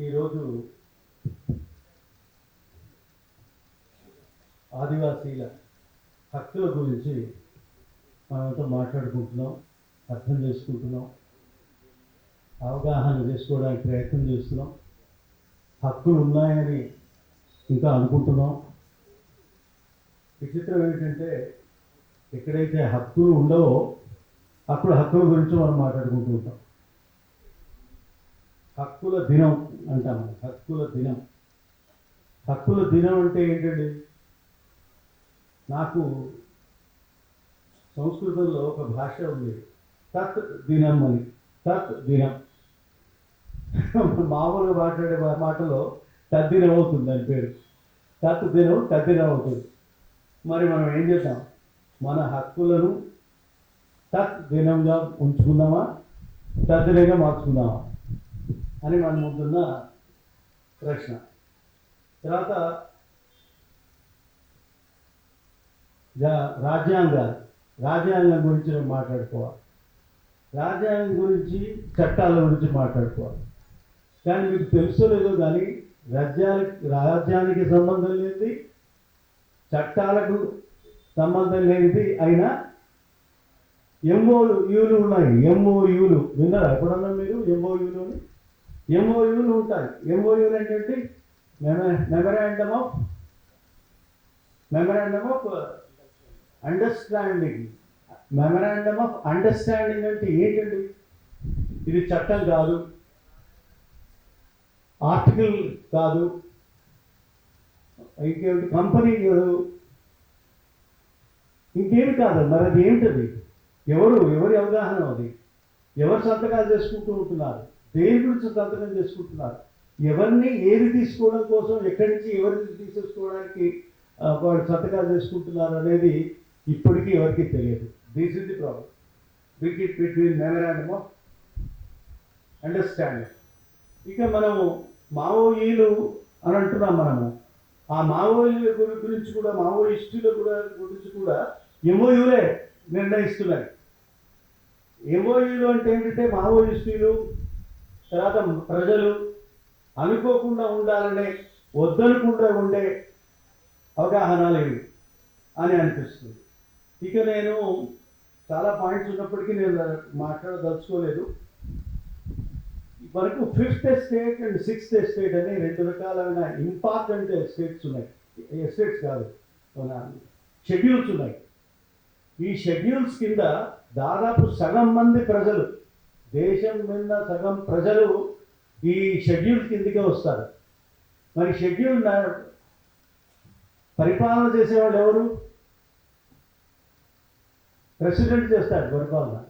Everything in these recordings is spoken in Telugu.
ఈరోజు ఆదివాసీల హక్కుల గురించి మనతో మాట్లాడుకుంటున్నాం అర్థం చేసుకుంటున్నాం అవగాహన చేసుకోవడానికి ప్రయత్నం చేస్తున్నాం. హక్కులు ఉన్నాయని ఇంకా అనుకుంటున్నాం. విచిత్రం ఏంటంటే ఎక్కడైతే హక్కులు ఉండవో అప్పుడు హక్కుల గురించి మనం మాట్లాడుకుంటూ ఉంటాం. హక్కుల దినం అంటాం హక్కుల దినం. హక్కుల దినం అంటే ఏంటండి? నాకు సంస్కృతంలో ఒక భాష ఉంది. తత్ దినం అని. తత్ దినం మామూలుగా మాట్లాడే మాటలో తద్దినం అవుతుంది దాని పేరు. తత్ దినం తద్దినం అవుతుంది. మరి మనం ఏం చేద్దాం? మన హక్కులను తత్ దినంగా ఉంచుకుందామా? తద్దినంగా మార్చుకుందామా? అని మన ముందున్న ప్రశ్న. తర్వాత జా- రాజ్యాంగాలు. రాజ్యాంగం గురించి మాట్లాడుకోవాలి. రాజ్యాంగం గురించి చట్టాల గురించి మాట్లాడుకోవాలి. కానీ మీకు తెలుసో లేదో కానీ రాజ్యానికి రాజ్యానికి సంబంధం లేనిది చట్టాలకు సంబంధం లేనిది అయినా ఎంఓయూలు ఉన్నాయి. ఎంఓయూలు విన్నారా ఎప్పుడన్నా మీరు ఎంఓయూలు ఎంఓయూలు ఉంటాయి. ఎంఓయూలు ఏంటంటే memorandum of memorandum of understanding memorandum of understanding అంటే ఏంటండి? ఇది చట్టం కాదు. ఆర్టికల్ కాదు. ఇంకేమిటి కంపెనీ కాదు. ఇంకేమి కాదు. మరి అది ఏంటది? ఎవరు? ఎవరి అవగాహన అది? ఎవరు సంతకాలు చేసుకుంటూ ఉంటున్నారు? దేని గురించి సంతకం చేసుకుంటున్నారు? ఎవరిని ఏది తీసుకోవడం కోసం ఎక్కడి నుంచి ఎవరిని తీసేసుకోవడానికి ఆ, వాళ్ళు సంతకాలు చేసుకుంటున్నారు అనేది ఇప్పటికీ ఎవరికి తెలియదు. This is the problem bit between memorandum of understanding ఇక మనము మావోయీలు అని అంటున్నాం మనము. ఆ మావోయిల గురించి కూడా మావోయిస్టుల కూడా గురించి కూడా ఎంఓయూలే నిర్ణయిస్తున్నాయి ఎంఓయూలు అంటే ఏంటంటే మావోయిస్టులు తర్వాత ప్రజలు అనుకోకుండా ఉండాలనే వద్దనుకుండా ఉండే అవగాహనలు ఇవి అని అనిపిస్తుంది. ఇక నేను చాలా పాయింట్స్ ఉన్నప్పటికీ నేను మాట్లాడదలుచుకోలేదు. వరకు fifth estate and sixth estate అని రెండు రకాలైన ఇంపార్టెంట్ ఎస్టేట్స్ ఉన్నాయి. ఎస్టేట్స్ కాదు మన షెడ్యూల్స్ ఉన్నాయి. ఈ షెడ్యూల్స్ కింద దాదాపు సగం మంది ప్రజలు దేశం మీద సగం ప్రజలు ఈ షెడ్యూల్ కిందకే వస్తారు. మరి షెడ్యూల్ పరిపాలన చేసేవాళ్ళు ఎవరు? ప్రెసిడెంట్ చేస్తాడు పరిపాలన.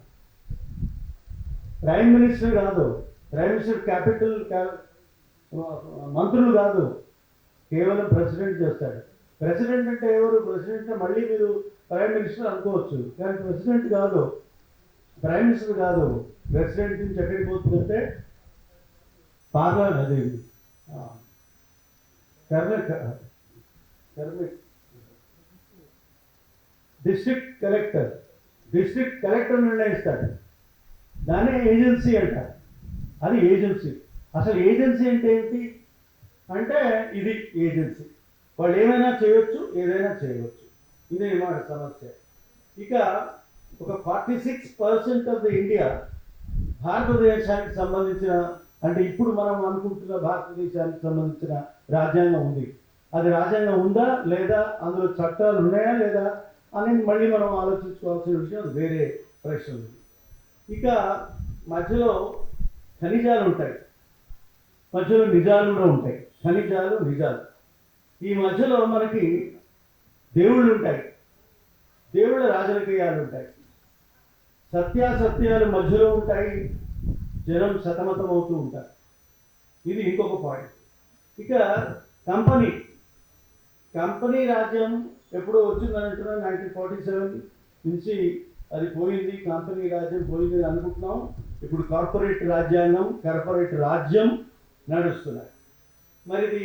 ప్రైమ్ మినిస్టర్ కాదు ప్రైమ్ మినిస్టర్ క్యాపిటల్ క్యా- మంత్రులు కాదు కేవలం ప్రెసిడెంట్ చేస్తాడు ప్రెసిడెంట్ అంటే ఎవరు? ప్రెసిడెంట్ మళ్ళీ మీరు ప్రైమ్ మినిస్టర్ అనుకోవచ్చు. కానీ ప్రెసిడెంట్ కాదు. ప్రైమ్ మినిస్టర్ కాదు ప్రెసిడెంట్ నుంచి ఎక్కడికి పోతుందంటే పార్లమెంట్ అది ఆ, డిస్ట్రిక్ట్ కలెక్టర్ డిస్ట్రిక్ట్ కలెక్టర్ నిర్ణయిస్తాడు. దాన్ని ఏజెన్సీ అంటారు అది ఏజెన్సీ అసలు ఏజెన్సీ అంటే ఏంటి? అంటే ఇది ఏజెన్సీ వాళ్ళు ఏమైనా చేయొచ్చు ఏదైనా చేయవచ్చు ఇదే మాట సమస్య. ఇక ఒక forty six percent of the India భారతదేశానికి సంబంధించిన అంటే ఇప్పుడు మనం అనుకుంటున్న భారతదేశానికి సంబంధించిన రాజ్యాంగం ఉంది. అది రాజ్యాంగం ఉందా లేదా అందులో చట్టాలు ఉన్నాయా లేదా అనేది మళ్ళీ మనం ఆలోచించుకోవాల్సిన విషయం వేరే ప్రశ్న ఉంది. ఇక మధ్యలో ఖనిజాలు ఉంటాయి. మధ్యలో నిజాలు కూడా ఉంటాయి. ఖనిజాలు నిజాలు. ఈ మధ్యలో మనకి దేవుళ్ళు ఉంటాయి. దేవుళ్ళ రాజకీయాలు ఉంటాయి. సత్యాసత్యాలు మధ్యలో ఉంటాయి జనం సతమతం అవుతూ ఉంటారు. ఇది ఇంకొక పాయింట్ ఇక కంపెనీ. కంపెనీ రాజ్యం ఎప్పుడో వచ్చిందని అంటున్నాం నైన్టీన్ ఫార్టీ సెవెన్ నుంచి అది పోయింది కంపెనీ రాజ్యం పోయింది అని అనుకుంటున్నాం. ఇప్పుడు కార్పొరేట్ రాజ్యాంగం కార్పొరేట్ రాజ్యం నడుస్తున్నాయి. మరి ఇది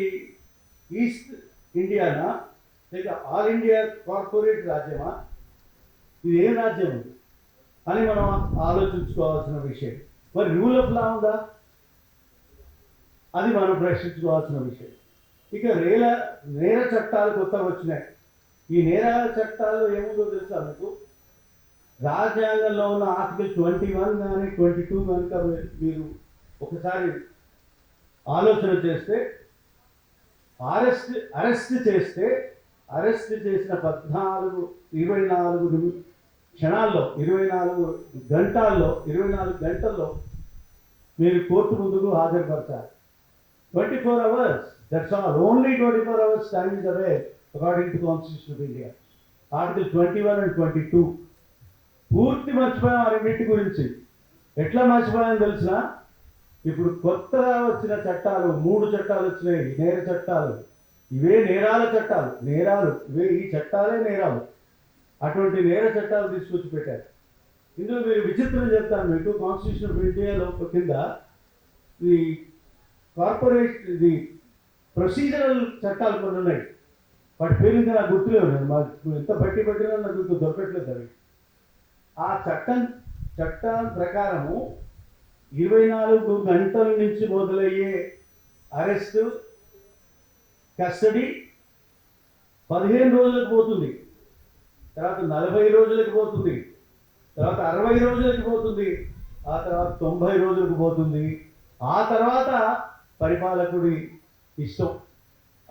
ఈస్ట్ ఇండియానా? లేక ఆల్ ఇండియా కార్పొరేట్ రాజ్యమా? ఇది ఏ రాజ్యం ఉంది అని మనం ఆలోచించుకోవాల్సిన విషయం. మరి రూల్ ఆఫ్ లా ఉందా? అది మనం ప్రశ్నించుకోవాల్సిన విషయం. ఇక నేల నేర చట్టాలు కొత్తగా వచ్చినాయి. ఈ నేర చట్టాలు ఏముందో తెలుసా మీకు? రాజ్యాంగంలో ఉన్న ఆర్టికల్ ట్వంటీ వన్ కానీ ట్వంటీ టూ కనుక మీరు ఒకసారి ఆలోచన చేస్తే అరెస్ట్ అరెస్ట్ చేస్తే అరెస్ట్ చేసిన పద్నాలుగు ఇరవై నాలుగు క్షణాల్లో ఇరవై నాలుగు గంటల్లో ఇరవై నాలుగు గంటల్లో మీరు కోర్టు ముందుకు హాజరుపరచాలి twenty four hours that's all. Only twenty four hours time is away according to constitution of India article twenty one and twenty two పూర్తి మర్చిపోయాం ఆ రెండింటి గురించి. ఎట్లా మర్చిపోయాం తెలిసిన ఇప్పుడు కొత్తగా వచ్చిన చట్టాలు మూడు చట్టాలు వచ్చినాయి నేర చట్టాలు. ఇవే నేరాల చట్టాలు నేరాలు. ఇవే ఈ చట్టాలే నేరాలు. అటువంటి నేర చట్టాలు తీసుకొచ్చి పెట్టారు. ఇందులో మీరు విచిత్రం చెప్తాను మీకు. కాన్స్టిట్యూషన్ ఆఫ్ ఇండియాలో కింద ఈ కార్పొరేట్ ఇది ప్రొసీజరల్ చట్టాలు కొన్ని ఉన్నాయి. వాటి పేరు ఇంకా నాకు గుర్తులే ఉన్నాయి. మాకు ఎంత బట్టి పట్టినా నాకు గుర్తు దొరకట్లేదు అవి. ఆ చట్టం చట్టం ప్రకారము ఇరవై నాలుగు గంటల నుంచి మొదలయ్యే అరెస్ట్ కస్టడీ పదిహేను రోజులకు పోతుంది. తర్వాత నలభై రోజులకు పోతుంది. తర్వాత అరవై రోజులకు పోతుంది. ఆ తర్వాత తొంభై రోజులకు పోతుంది. ఆ తర్వాత పరిపాలకుడి ఇష్టం.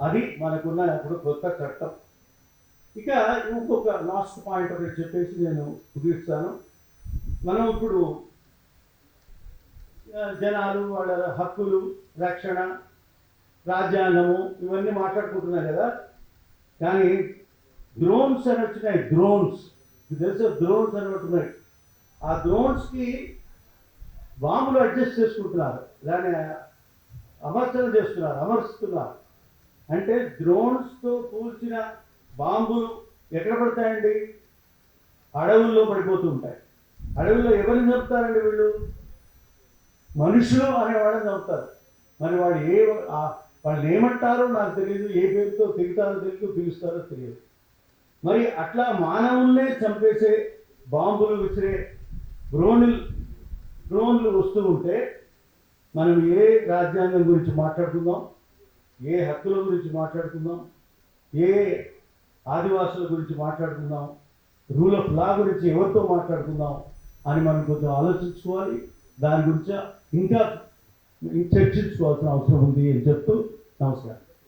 అది మనకున్న ఇప్పుడు కొత్త చట్టం. ఇక ఇంకొక లాస్ట్ పాయింట్ ఒకటి చెప్పేసి నేను ముగిస్తాను. మనం ఇప్పుడు జనాలు వాళ్ళ హక్కులు రక్షణ రాజ్యాంగము ఇవన్నీ మాట్లాడుకుంటున్నారు కదా. కానీ డ్రోన్స్ అని వచ్చినాయి డ్రోన్స్ తెలుసు డ్రోన్స్ అని ఉంటున్నాయి ఆ డ్రోన్స్కి బాంబులు అడ్జస్ట్ చేసుకుంటున్నారు. దాన్ని అమర్చన చేస్తున్నారు అమర్చుతున్నారు. అంటే డ్రోన్స్తో కూల్చిన బాంబులు ఎక్కడ పడతాయండి? అడవుల్లో పడిపోతూ ఉంటాయి. అడవుల్లో ఎవరిని చంపుతారండి వీళ్ళు? మనుషులు అనే వాళ్ళని చంపుతారు. మరి వాళ్ళు ఏ వాళ్ళు వాళ్ళని ఏమంటారో నాకు తెలియదు ఏ పేరుతో తిరుగుతారో తెలియదు పిలుస్తారో తెలియదు. మరి అట్లా మానవుల్నే చంపేసే బాంబులు విసిరే డ్రోన్లు డ్రోన్లు వస్తూ ఉంటే మనం ఏ రాజ్యాంగం గురించి మాట్లాడుకుందాం? ఏ హక్కుల గురించి మాట్లాడుకుందాం? ఏ ఆదివాసుల గురించి మాట్లాడుకుందాం? రూల్ ఆఫ్ లా గురించి ఎవరితో మాట్లాడుకుందాం అని మనం కొంచెం ఆలోచించుకోవాలి. దాని గురించి ఇంకా చర్చించుకోవాల్సిన అవసరం ఉంది అని చెప్తూ నమస్కారం.